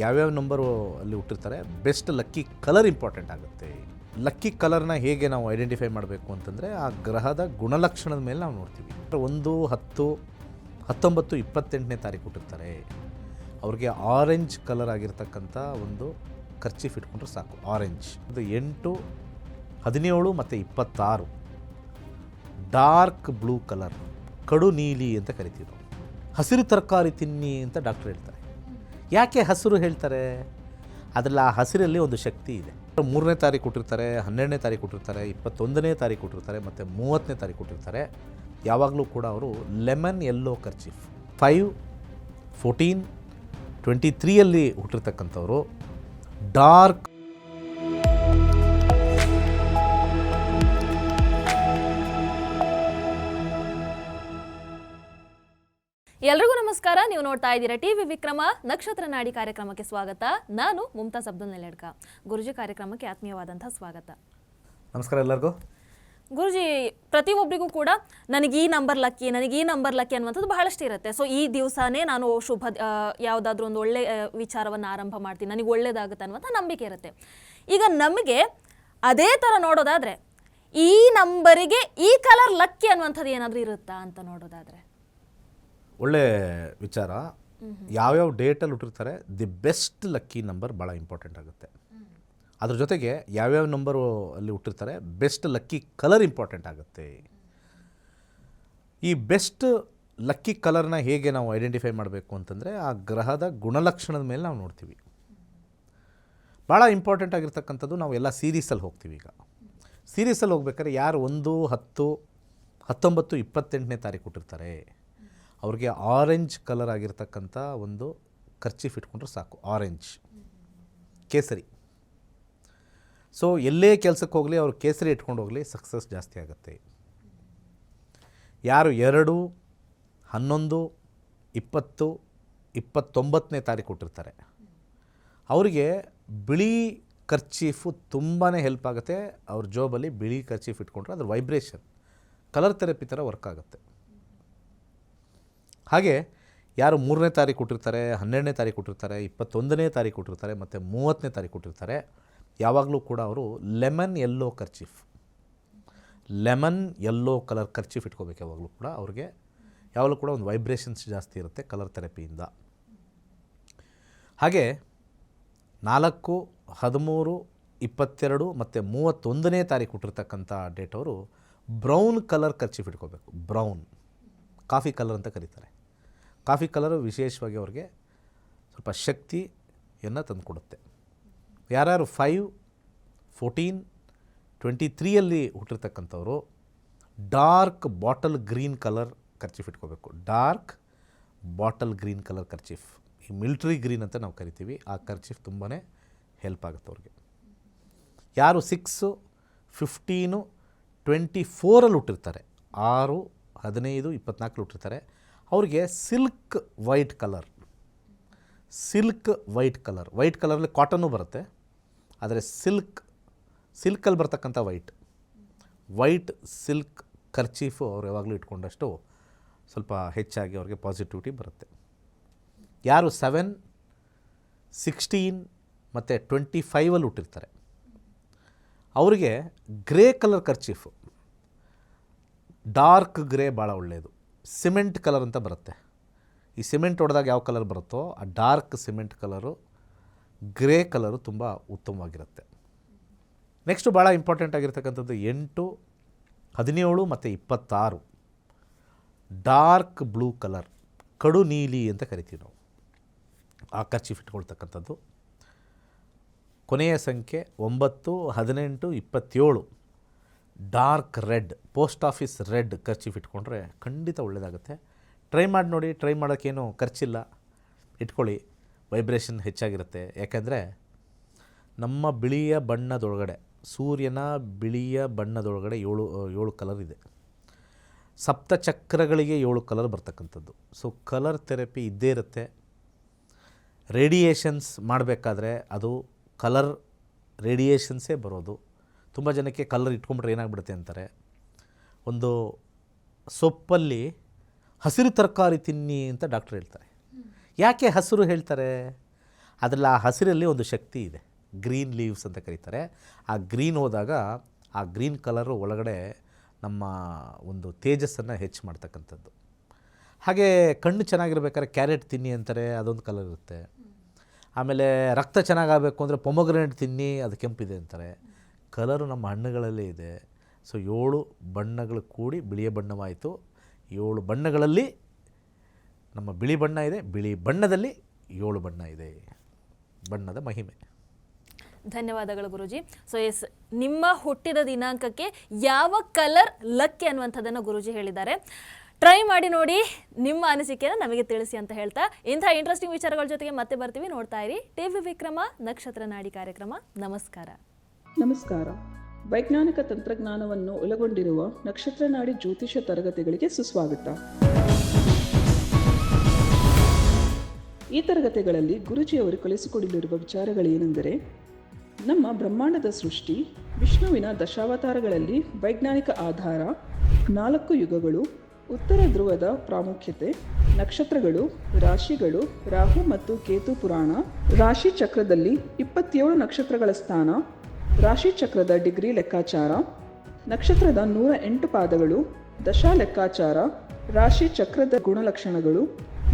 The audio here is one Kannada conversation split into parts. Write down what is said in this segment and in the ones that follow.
ಯಾವ್ಯಾವ ನಂಬರು ಅಲ್ಲಿ ಹುಟ್ಟಿರ್ತಾರೆ ಬೆಸ್ಟ್ ಲಕ್ಕಿ ಕಲರ್ ಇಂಪಾರ್ಟೆಂಟ್ ಆಗುತ್ತೆ. ಲಕ್ಕಿ ಕಲರ್ನ ಹೇಗೆ ನಾವು ಐಡೆಂಟಿಫೈ ಮಾಡಬೇಕು ಅಂತಂದರೆ, ಆ ಗ್ರಹದ ಗುಣಲಕ್ಷಣದ ಮೇಲೆ ನಾವು ನೋಡ್ತೀವಿ. ಒಂದು, ಹತ್ತು, ಹತ್ತೊಂಬತ್ತು, ಇಪ್ಪತ್ತೆಂಟನೇ ತಾರೀಕು ಹುಟ್ಟಿರ್ತಾರೆ. ಅವ್ರಿಗೆ ಆರೆಂಜ್ ಕಲರ್ ಆಗಿರ್ತಕ್ಕಂಥ ಒಂದು ಖರ್ಚೀಫ್ ಇಟ್ಕೊಂಡ್ರೆ ಸಾಕು ಆರೆಂಜ್ ಅದು ಎಂಟು, ಹದಿನೇಳು ಮತ್ತು ಇಪ್ಪತ್ತಾರು. ಡಾರ್ಕ್ ಬ್ಲೂ ಕಲರ್ ಕಡು ನೀಲಿ ಅಂತ ಕರಿತೀವಿ ಹಸಿರು ತರಕಾರಿ ತಿನ್ನಿ ಅಂತ ಡಾಕ್ಟರ್ ಹೇಳ್ತಾರೆ. ಯಾಕೆ ಹಸಿರು ಹೇಳ್ತಾರೆ? ಅದರಲ್ಲಿ ಆ ಹಸಿರಲ್ಲಿ ಒಂದು ಶಕ್ತಿ ಇದೆ. ಮೂರನೇ ತಾರೀಕು ಕೊಟ್ಟಿರ್ತಾರೆ, ಹನ್ನೆರಡನೇ ತಾರೀಕು ಕೊಟ್ಟಿರ್ತಾರೆ, ಇಪ್ಪತ್ತೊಂದನೇ ತಾರೀಕು ಕೊಟ್ಟಿರ್ತಾರೆ, ಮತ್ತು ಮೂವತ್ತನೇ ತಾರೀಕು ಕೊಟ್ಟಿರ್ತಾರೆ. ಯಾವಾಗಲೂ ಕೂಡ ಅವರು lemon yellow kerchief five fourteen twenty ತ್ರೀಯಲ್ಲಿ ಹುಟ್ಟಿರ್ತಕ್ಕಂಥವ್ರು. ಡಾರ್ಕ್ ಎಲ್ರಿಗೂ ನಮಸ್ಕಾರ. ನೀವು ನೋಡ್ತಾ ಇದ್ದೀರಾ ಟಿವಿ ವಿಕ್ರಮ. ನಕ್ಷತ್ರ ನಾಡಿ ಕಾರ್ಯಕ್ರಮಕ್ಕೆ ಸ್ವಾಗತ. ನಾನು ಮುಮ್ತಾಜ್ ಅಬ್ದುಲ್ ನೆಲೆಡ್ಕ. ಗುರುಜಿ ಕಾರ್ಯಕ್ರಮಕ್ಕೆ ಆತ್ಮೀಯವಾದಂತಹ ಸ್ವಾಗತ. ನಮಸ್ಕಾರ ಎಲ್ಲರಿಗೂ. ಗುರುಜಿ ಪ್ರತಿಯೊಬ್ಬರಿಗೂ ಕೂಡ ನನಗೆ ಈ ನಂಬರ್ ಲಕ್ಕಿ ನನಗೆ ಈ ನಂಬರ್ ಲಕ್ಕಿ ಅನ್ನುವಂಥದ್ದು ಬಹಳಷ್ಟು ಇರುತ್ತೆ. ಸೊ ಈ ದಿವಸನೇ ನಾನು ಶುಭ ಯಾವುದಾದ್ರೂ ಒಂದು ಒಳ್ಳೆ ವಿಚಾರವನ್ನು ಆರಂಭ ಮಾಡ್ತೀನಿ. ನನಗೆ ಒಳ್ಳೇದಾಗುತ್ತೆ ಅನ್ನುವಂಥ ನಂಬಿಕೆ ಇರುತ್ತೆ. ಈಗ ನಮಗೆ ಅದೇ ಥರ ನೋಡೋದಾದರೆ ಈ ನಂಬರಿಗೆ ಈ ಕಲರ್ ಲಕ್ಕಿ ಅನ್ನುವಂಥದ್ದು ಏನಾದರೂ ಇರುತ್ತಾ ಅಂತ ನೋಡೋದಾದರೆ? ಒಳ್ಳೆ ವಿಚಾರ. ಯಾವ್ಯಾವ ಡೇಟಲ್ಲಿ ಹುಟ್ಟಿರ್ತಾರೆ ದಿ ಬೆಸ್ಟ್ ಲಕ್ಕಿ ನಂಬರ್ ಭಾಳ ಇಂಪಾರ್ಟೆಂಟ್ ಆಗುತ್ತೆ. ಅದ್ರ ಜೊತೆಗೆ ಯಾವ್ಯಾವ ನಂಬರು ಅಲ್ಲಿ ಹುಟ್ಟಿರ್ತಾರೆ ಬೆಸ್ಟ್ ಲಕ್ಕಿ ಕಲರ್ ಇಂಪಾರ್ಟೆಂಟ್ ಆಗುತ್ತೆ. ಈ ಬೆಸ್ಟ್ ಲಕ್ಕಿ ಕಲರ್ನ ಹೇಗೆ ನಾವು ಐಡೆಂಟಿಫೈ ಮಾಡಬೇಕು ಅಂತಂದರೆ ಆ ಗ್ರಹದ ಗುಣಲಕ್ಷಣದ ಮೇಲೆ ನಾವು ನೋಡ್ತೀವಿ. ಭಾಳ ಇಂಪಾರ್ಟೆಂಟ್ ಆಗಿರ್ತಕ್ಕಂಥದ್ದು ನಾವು ಎಲ್ಲ ಸೀರೀಸಲ್ಲಿ ಹೋಗ್ತೀವಿ ಈಗ. ಸೀರೀಸಲ್ಲಿ ಹೋಗ್ಬೇಕಾದ್ರೆ ಯಾರು ಒಂದು ಹತ್ತು ಹತ್ತೊಂಬತ್ತು ಇಪ್ಪತ್ತೆಂಟನೇ ತಾರೀಕು ಹುಟ್ಟಿರ್ತಾರೆ. ಅವ್ರಿಗೆ ಆರೆಂಜ್ ಕಲರ್ ಆಗಿರ್ತಕ್ಕಂಥ ಒಂದು ಖರ್ಚೀಫ್ ಇಟ್ಕೊಂಡ್ರೆ ಸಾಕು ಆರೆಂಜ್ ಕೇಸರಿ. ಸೊ ಎಲ್ಲೇ ಕೆಲಸಕ್ಕೆ ಹೋಗಲಿ, ಅವ್ರು ಕೇಸರಿ ಇಟ್ಕೊಂಡು ಹೋಗಲಿ ಸಕ್ಸಸ್ ಜಾಸ್ತಿ ಆಗುತ್ತೆ. ಯಾರು ಎರಡು, ಹನ್ನೊಂದು, ಇಪ್ಪತ್ತು, ಇಪ್ಪತ್ತೊಂಬತ್ತನೇ ತಾರೀಕು ಕೊಟ್ಟಿರ್ತಾರೆ. ಅವರಿಗೆ ಬಿಳಿ ಖರ್ಚೀಫು ತುಂಬಾ ಹೆಲ್ಪ್ ಆಗುತ್ತೆ. ಅವ್ರ ಜೋಬಲ್ಲಿ ಬಿಳಿ ಖರ್ಚೀಫ್ ಇಟ್ಕೊಂಡ್ರೆ ಅದ್ರ ವೈಬ್ರೇಷನ್ ಕಲರ್ ಥೆರಪಿ ಥರ ವರ್ಕ್ ಆಗುತ್ತೆ. ಹಾಗೆ ಯಾರು ಮೂರನೇ ತಾರೀಕು ಕೊಟ್ಟಿರ್ತಾರೆ, ಹನ್ನೆರಡನೇ ತಾರೀಕು ಕೊಟ್ಟಿರ್ತಾರೆ, ಇಪ್ಪತ್ತೊಂದನೇ ತಾರೀಕು ಕೊಟ್ಟಿರ್ತಾರೆ, ಮತ್ತು ಮೂವತ್ತನೇ ತಾರೀಕು ಕೊಟ್ಟಿರ್ತಾರೆ, ಯಾವಾಗಲೂ ಕೂಡ ಅವರು lemon yellow kerchief lemon yellow colour kerchief ಇಟ್ಕೋಬೇಕು ಯಾವಾಗಲೂ ಕೂಡ ಅವ್ರಿಗೆ. ಯಾವಾಗಲೂ ಕೂಡ ಒಂದು ವೈಬ್ರೇಷನ್ಸ್ ಜಾಸ್ತಿ ಇರುತ್ತೆ ಕಲರ್ ಥೆರಪಿಯಿಂದ ಹಾಗೆ ನಾಲ್ಕು, ಹದಿಮೂರು, ಇಪ್ಪತ್ತೆರಡು ಮತ್ತು ಮೂವತ್ತೊಂದನೇ ತಾರೀಕು ಹುಟ್ಟಿರ್ತಕ್ಕಂಥ ಡೇಟ್ ಅವರು ಬ್ರೌನ್ ಕಲರ್ ಕರ್ಚೀಫ್ ಇಟ್ಕೋಬೇಕು. ಬ್ರೌನ್ ಕಾಫಿ ಕಲರ್ ಅಂತ ಕರೀತಾರೆ. ಕಾಫಿ ಕಲರು ವಿಶೇಷವಾಗಿ ಅವ್ರಿಗೆ ಸ್ವಲ್ಪ ಶಕ್ತಿಯನ್ನು ತಂದುಕೊಡುತ್ತೆ. ಯಾರ್ಯಾರು ಫೈವ್ ಫೋರ್ಟೀನ್ ಟ್ವೆಂಟಿ ತ್ರೀಯಲ್ಲಿ ಹುಟ್ಟಿರ್ತಕ್ಕಂಥವ್ರು dark bottle green colour kerchief ಇಟ್ಕೋಬೇಕು. Dark bottle green colour kerchief ಈ ಮಿಲ್ಟ್ರಿ ಗ್ರೀನ್ ಅಂತ ನಾವು ಕರಿತೀವಿ. ಆ ಖರ್ಚೀಫ್ ತುಂಬಾ ಹೆಲ್ಪ್ ಆಗುತ್ತೆ ಅವ್ರಿಗೆ. ಯಾರು ಸಿಕ್ಸು ಫಿಫ್ಟೀನು ಟ್ವೆಂಟಿ ಫೋರಲ್ಲಿ ಹುಟ್ಟಿರ್ತಾರೆ, ಆರು, ಹದಿನೈದು, ಇಪ್ಪತ್ನಾಲ್ಕಲ್ಲಿ ಹುಟ್ಟಿರ್ತಾರೆ ಅವ್ರಿಗೆ silk white colour. Silk white colour. White ಕಲರಲ್ಲಿ ಕಾಟನ್ನು ಬರುತ್ತೆ. ಆದರೆ ಸಿಲ್ಕ್, ಸಿಲ್ಕಲ್ಲಿ ಬರ್ತಕ್ಕಂಥ ವೈಟ್. ವೈಟ್ ಸಿಲ್ಕ್ ಖರ್ಚೀಫು ಅವ್ರು ಯಾವಾಗಲೂ ಇಟ್ಕೊಂಡಷ್ಟು ಸ್ವಲ್ಪ ಹೆಚ್ಚಾಗಿ ಅವ್ರಿಗೆ ಪಾಸಿಟಿವಿಟಿ ಬರುತ್ತೆ. ಯಾರು ಸೆವೆನ್, ಸಿಕ್ಸ್ಟೀನ್ ಮತ್ತು ಟ್ವೆಂಟಿ ಫೈವಲ್ಲಿ ಹುಟ್ಟಿರ್ತಾರೆ. ಅವರಿಗೆ grey colour kerchief dark grey ಭಾಳ ಒಳ್ಳೆಯದು ಸಿಮೆಂಟ್ ಕಲರ್ ಅಂತ ಬರುತ್ತೆ. ಈ ಸಿಮೆಂಟ್ ಹೊಡೆದಾಗ ಯಾವ ಕಲರ್ ಬರುತ್ತೋ ಆ dark cement colour, grey colour ತುಂಬ ಉತ್ತಮವಾಗಿರುತ್ತೆ. ನೆಕ್ಸ್ಟು ಭಾಳ ಇಂಪಾರ್ಟೆಂಟ್ ಆಗಿರ್ತಕ್ಕಂಥದ್ದು ಎಂಟು, ಹದಿನೇಳು ಮತ್ತು ಇಪ್ಪತ್ತಾರು. ಡಾರ್ಕ್ ಬ್ಲೂ ಕಲರ್, ಕಡು ನೀಲಿ ಅಂತ ಕರಿತೀವಿ ನಾವು. ಆ ಖರ್ಚೀಫ್ ಇಟ್ಕೊಳ್ತಕ್ಕಂಥದ್ದು. ಕೊನೆಯ ಸಂಖ್ಯೆ ಒಂಬತ್ತು, ಹದಿನೆಂಟು, ಇಪ್ಪತ್ತೇಳು. Dark red, post office red kerchief ಇಟ್ಕೊಂಡ್ರೆ ಖಂಡಿತ ಒಳ್ಳೆಯದಾಗುತ್ತೆ ಟ್ರೈ ಮಾಡಿ ನೋಡಿ, ಟ್ರೈ ಮಾಡೋಕ್ಕೇನು ಖರ್ಚಿಲ್ಲ. ಇಟ್ಕೊಳ್ಳಿ, ವೈಬ್ರೇಷನ್ ಹೆಚ್ಚಾಗಿರುತ್ತೆ. ಯಾಕೆಂದರೆ ನಮ್ಮ ಬಿಳಿಯ ಬಣ್ಣದೊಳಗಡೆ, ಸೂರ್ಯನ ಬಿಳಿಯ ಬಣ್ಣದೊಳಗಡೆ ಏಳು ಏಳು ಕಲರ್ ಇದೆ. ಸಪ್ತಚಕ್ರಗಳಿಗೆ ಏಳು ಕಲರ್ ಬರ್ತಕ್ಕಂಥದ್ದು. ಸೊ ಕಲರ್ ಥೆರಪಿ ಇದ್ದೇ ಇರುತ್ತೆ. ರೇಡಿಯೇಷನ್ಸ್ ಮಾಡಬೇಕಾದ್ರೆ ಅದು ಕಲರ್ ರೇಡಿಯೇಷನ್ಸೇ ಬರೋದು. ತುಂಬ ಜನಕ್ಕೆ ಕಲರ್ ಇಟ್ಕೊಂಡ್ಬಿಟ್ರೆ ಏನಾಗ್ಬಿಡುತ್ತೆ ಅಂತಾರೆ? ಒಂದು ಸೊಪ್ಪಲ್ಲಿ ಹಸಿರು ತರಕಾರಿ ತಿನ್ನಿ ಅಂತ ಡಾಕ್ಟ್ರ್ ಹೇಳ್ತಾರೆ. ಯಾಕೆ ಹಸಿರು ಹೇಳ್ತಾರೆ? ಅದರಲ್ಲಿ ಆ ಹಸಿರಲ್ಲಿ ಒಂದು ಶಕ್ತಿ ಇದೆ. ಗ್ರೀನ್ ಲೀವ್ಸ್ ಅಂತ ಕರೀತಾರೆ. ಆ ಗ್ರೀನ್ ಹೋದಾಗ ಆ ಗ್ರೀನ್ ಕಲರು ಒಳಗಡೆ ನಮ್ಮ ಒಂದು ತೇಜಸ್ಸನ್ನು ಹೆಚ್ಚು ಮಾಡ್ತಕ್ಕಂಥದ್ದು. ಹಾಗೆ ಕಣ್ಣು ಚೆನ್ನಾಗಿರ್ಬೇಕಾದ್ರೆ ಕ್ಯಾರೆಟ್ ತಿನ್ನಿ ಅಂತಾರೆ, ಅದೊಂದು ಕಲರ್ ಇರುತ್ತೆ. ಆಮೇಲೆ ರಕ್ತ ಚೆನ್ನಾಗಾಗಬೇಕು ಅಂದರೆ ಪೊಮೊಗ್ರೆನೇಟ್ ತಿನ್ನಿ, ಅದು ಕೆಂಪಿದೆ ಅಂತಾರೆ. ಕಲರು ನಮ್ಮ ಹಣ್ಣುಗಳಲ್ಲೇ ಇದೆ. ಸೊ ಏಳು ಬಣ್ಣಗಳು ಕೂಡಿ ಬಿಳಿಯ ಬಣ್ಣವಾಯಿತು. ಏಳು ಬಣ್ಣಗಳಲ್ಲಿ ನಮ್ಮ ಬಿಳಿ ಬಣ್ಣ ಇದೆ. ಬಿಳಿ ಬಣ್ಣದಲ್ಲಿ ಏಳು ಬಣ್ಣ ಇದೆ. ಬಣ್ಣದ ಮಹಿಮೆ. ಧನ್ಯವಾದಗಳು ಗುರುಜಿ. ಸೊ ಎಸ್ ನಿಮ್ಮ ಹುಟ್ಟಿದ ದಿನಾಂಕಕ್ಕೆ ಯಾವ ಕಲರ್ ಲಕ್ಕಿ ಅನ್ನುವಂಥದ್ದನ್ನು ಗುರುಜಿ ಹೇಳಿದ್ದಾರೆ. ಟ್ರೈ ಮಾಡಿ ನೋಡಿ, ನಿಮ್ಮ ಅನಿಸಿಕೆಯನ್ನು ನಮಗೆ ತಿಳಿಸಿ ಅಂತ ಹೇಳ್ತಾ, ಇಂಥ ಇಂಟ್ರೆಸ್ಟಿಂಗ್ ವಿಚಾರಗಳ ಜೊತೆಗೆ ಮತ್ತೆ ಬರ್ತೀವಿ. ನೋಡ್ತಾ ಇರಿ. ಟಿವಿ ವಿಕ್ರಮ ನಕ್ಷತ್ರ ನಾಡಿ ಕಾರ್ಯಕ್ರಮ. ನಮಸ್ಕಾರ. ನಮಸ್ಕಾರ. ವೈಜ್ಞಾನಿಕ ತಂತ್ರಜ್ಞಾನವನ್ನು ಒಳಗೊಂಡಿರುವ ನಕ್ಷತ್ರ ನಾಡಿ ಜ್ಯೋತಿಷ ತರಗತಿಗಳಿಗೆ ಸುಸ್ವಾಗತ. ಈ ತರಗತಿಗಳಲ್ಲಿ ಗುರುಜಿಯವರು ಕಲಿಸಿಕೊಡಲಿರುವ ವಿಚಾರಗಳೇನೆಂದರೆ, ನಮ್ಮ ಬ್ರಹ್ಮಾಂಡದ ಸೃಷ್ಟಿ, ವಿಷ್ಣುವಿನ ದಶಾವತಾರಗಳಲ್ಲಿ ವೈಜ್ಞಾನಿಕ ಆಧಾರ, ನಾಲ್ಕು ಯುಗಗಳು, ಉತ್ತರ ಧ್ರುವದ ಪ್ರಾಮುಖ್ಯತೆ, ನಕ್ಷತ್ರಗಳು, ರಾಶಿಗಳು, ರಾಹು ಮತ್ತು ಕೇತು ಪುರಾಣ, ರಾಶಿ ಚಕ್ರದಲ್ಲಿ ಇಪ್ಪತ್ತೇಳು ನಕ್ಷತ್ರಗಳ ಸ್ಥಾನ ರಾಶಿ ಚಕ್ರದ ಡಿಗ್ರಿ ಲೆಕ್ಕಾಚಾರ, ನಕ್ಷತ್ರದ ನೂರ ಎಂಟು ಪಾದಗಳು, ದಶಾ ಲೆಕ್ಕಾಚಾರ ರಾಶಿ ಚಕ್ರದ ಗುಣಲಕ್ಷಣಗಳು,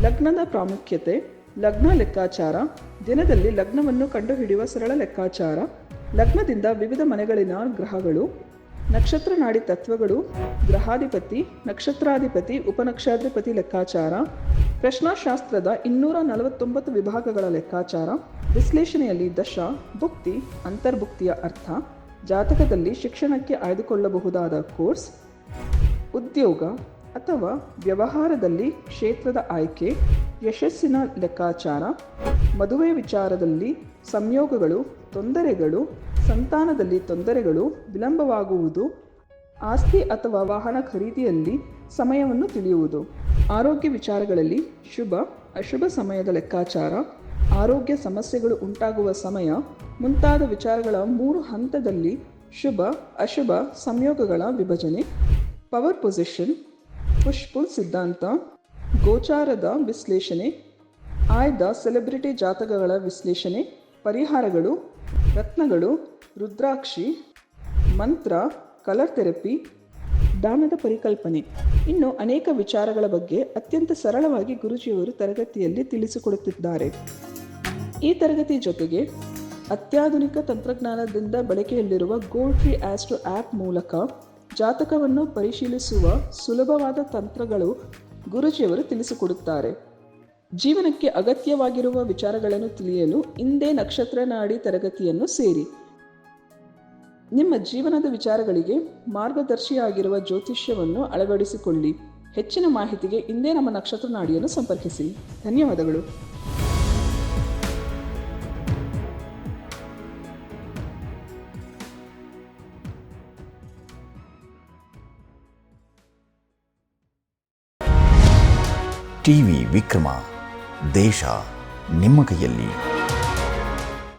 ಲಗ್ನದ ಪ್ರಾಮುಖ್ಯತೆ, ಲಗ್ನ ಲೆಕ್ಕಾಚಾರ, ದಿನದಲ್ಲಿ ಲಗ್ನವನ್ನು ಕಂಡುಹಿಡಿಯುವ ಸರಳ ಲೆಕ್ಕಾಚಾರ, ಲಗ್ನದಿಂದ ವಿವಿಧ ಮನೆಗಳಿನ ಗ್ರಹಗಳು ನಕ್ಷತ್ರ ನಾಡಿ ತತ್ವಗಳು, ಗ್ರಹಾಧಿಪತಿ, ನಕ್ಷತ್ರಾಧಿಪತಿ, ಉಪನಕ್ಷಾಧಿಪತಿ ಲೆಕ್ಕಾಚಾರ, ಪ್ರಶ್ನಾಶಾಸ್ತ್ರದ ಇನ್ನೂರ ನಲವತ್ತೊಂಬತ್ತು ವಿಭಾಗಗಳ ಲೆಕ್ಕಾಚಾರ, ವಿಶ್ಲೇಷಣೆಯಲ್ಲಿ ದಶ, ಭುಕ್ತಿ, ಅಂತರ್ಭುಕ್ತಿಯ ಅರ್ಥ, ಜಾತಕದಲ್ಲಿ ಶಿಕ್ಷಣಕ್ಕೆ ಆಯ್ದುಕೊಳ್ಳಬಹುದಾದ ಕೋರ್ಸ್, ಉದ್ಯೋಗ ಅಥವಾ ವ್ಯವಹಾರದಲ್ಲಿ ಕ್ಷೇತ್ರದ ಆಯ್ಕೆ, ಯಶಸ್ಸಿನ ಲೆಕ್ಕಾಚಾರ, ಮದುವೆ ವಿಚಾರದಲ್ಲಿ ಸಂಯೋಗಗಳು, ತೊಂದರೆಗಳು ಸಂತಾನದಲ್ಲಿ ತೊಂದರೆಗಳು ವಿಳಂಬವಾಗುವುದು, ಆಸ್ತಿ ಅಥವಾ ವಾಹನ ಖರೀದಿಯಲ್ಲಿ ಸಮಯವನ್ನು ತಿಳಿಯುವುದು. ಆರೋಗ್ಯ ವಿಚಾರಗಳಲ್ಲಿ ಶುಭ, ಅಶುಭ ಸಮಯದ ಲೆಕ್ಕಾಚಾರ, ಆರೋಗ್ಯ ಸಮಸ್ಯೆಗಳು ಉಂಟಾಗುವ ಸಮಯ, ಮುಂತಾದ ವಿಚಾರಗಳ ಮೂರು ಹಂತದಲ್ಲಿ ಶುಭ, ಅಶುಭ ಸಂಯೋಗಗಳ ವಿಭಜನೆ, ಪವರ್ ಪೊಸಿಷನ್ ಪುಷ್ಪುಲ್ ಸಿದ್ಧಾಂತ, ಗೋಚಾರದ ವಿಶ್ಲೇಷಣೆ, ಆಯ್ದ ಸೆಲೆಬ್ರಿಟಿ ಜಾತಕಗಳ ವಿಶ್ಲೇಷಣೆ, ಪರಿಹಾರಗಳು, ರತ್ನಗಳು ರುದ್ರಾಕ್ಷಿ, ಮಂತ್ರ, ಕಲರ್ ಥೆರಪಿ, ದಾನದ ಪರಿಕಲ್ಪನೆ. ಇನ್ನು ಅನೇಕ ವಿಚಾರಗಳ ಬಗ್ಗೆ ಅತ್ಯಂತ ಸರಳವಾಗಿ ಗುರುಜಿಯವರು ತರಗತಿಯಲ್ಲಿ ತಿಳಿಸಿಕೊಡುತ್ತಿದ್ದಾರೆ. ಈ ತರಗತಿ ಜೊತೆಗೆ ಅತ್ಯಾಧುನಿಕ ತಂತ್ರಜ್ಞಾನದಿಂದ ಬಳಕೆಯಲ್ಲಿರುವ ಗೋಲ್ಡ್ ಟ್ರೀ ಆಸ್ಟ್ರೋ ಆ್ಯಪ್ ಮೂಲಕ ಜಾತಕವನ್ನು ಪರಿಶೀಲಿಸುವ ಸುಲಭವಾದ ತಂತ್ರಗಳು ಗುರುಜಿಯವರು ತಿಳಿಸಿಕೊಡುತ್ತಾರೆ. ಜೀವನಕ್ಕೆ ಅಗತ್ಯವಾಗಿರುವ ವಿಚಾರಗಳನ್ನು ತಿಳಿಯಲು ಇಂದೇ ನಕ್ಷತ್ರ ನಾಡಿ ತರಗತಿಯನ್ನು ಸೇರಿ. ನಿಮ್ಮ ಜೀವನದ ವಿಚಾರಗಳಿಗೆ ಮಾರ್ಗದರ್ಶಿಯಾಗಿರುವ ಜ್ಯೋತಿಷ್ಯವನ್ನು ಅಳವಡಿಸಿಕೊಳ್ಳಿ. ಹೆಚ್ಚಿನ ಮಾಹಿತಿಗೆ ಇಂದೇ ನಮ್ಮ ನಕ್ಷತ್ರ ನಾಡಿಯನ್ನು ಸಂಪರ್ಕಿಸಿ. ಧನ್ಯವಾದಗಳು. ಟಿವಿ ವಿಕ್ರಮ ದೇಶ ನಿಮ್ಮ ಕೈಯಲ್ಲಿ.